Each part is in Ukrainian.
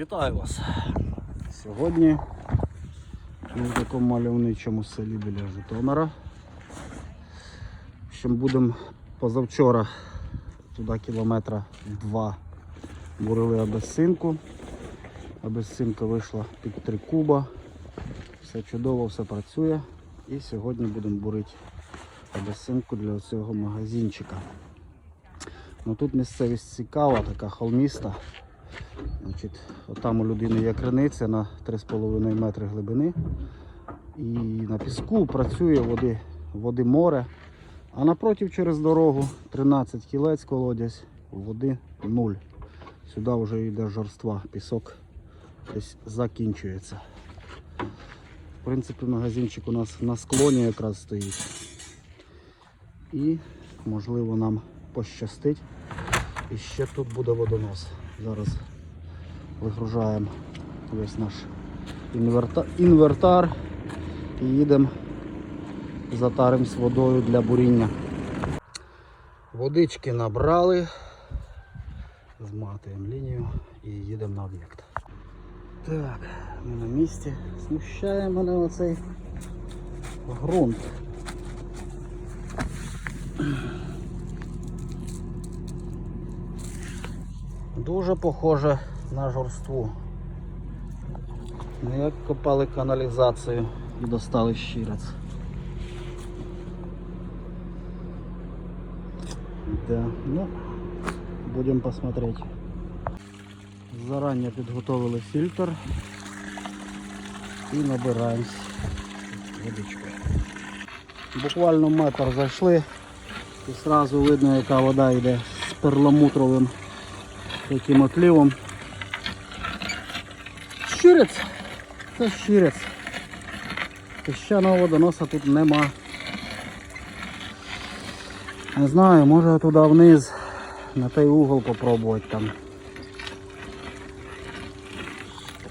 Вітаю вас! Сьогодні ми в такому мальовничому селі біля Житомира. Общем, будемо позавчора туди кілометра два бурили абесинку. Абесинка вийшла під 3 куба. Все чудово, все працює. І сьогодні будемо бурити абесинку для цього магазинчика. Ну, тут місцевість цікава, така холміста. Значить, там у людини є криниця на 3,5 метри глибини. І на піску працює води, води море. А напротив через дорогу 13 кілець колодязь, води 0. Сюди вже йде жорства, пісок десь закінчується. В принципі, магазинчик у нас на склоні якраз стоїть. І можливо нам пощастить. І ще тут буде водонос. Зараз вигружаємо весь наш інверта... інвертар і їдемо затаримо з водою для буріння. Водички набрали, зматуємо лінію і їдемо на об'єкт. Так, ми на місці. Смущає мене оцей ґрунт. Дуже похоже на жорству. Ну як копали каналізацію і достали щирець. Да, ну, будемо посмотреть. Заранее підготовили фільтр і набираємось водичкою. Буквально метр зайшли і одразу видно, яка вода йде з перламутровим таким отлівом. Щирець. Це щирець. Піщаного водоноса тут нема. Не знаю, може туди вниз на той угол попробувати там.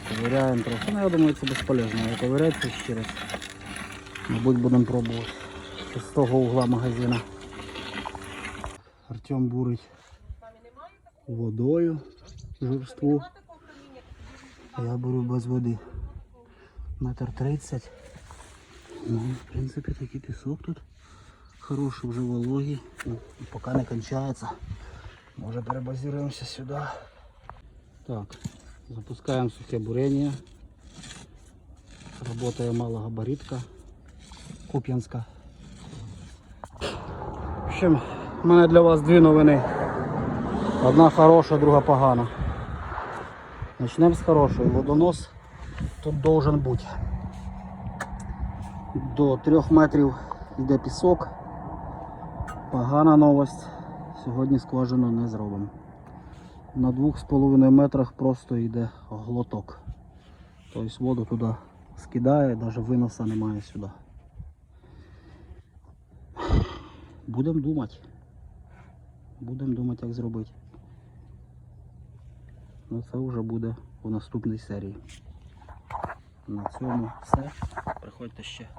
Ковиряємо трохи. Ну я думаю це безполезно. Я ковиряти це щирець. Мабуть будемо пробувати. З того угла магазина. Артем бурить водою жорству. Я беру без води. Метр тридцять. Ну, в принципі, такий пісок тут. Хороший вже вологий. Ну, поки не кончається. Може перебазируємося сюди. Так, запускаємо сухе бурення. Работає малогабаритка. Куп'янська. В общем, в мене для вас дві новини. Одна хороша, друга погана. Начнемо з хорошої. Водонос тут должен бути. До 3 метрів йде пісок. Погана новость. Сьогодні скважину не зробимо. На 2,5 метрах просто йде глоток. Тобто воду туди скидає, навіть виноса немає сюди. Будемо думати. Будемо думати, як зробити. Ну це вже буде у наступній серії. На цьому все. Приходьте ще.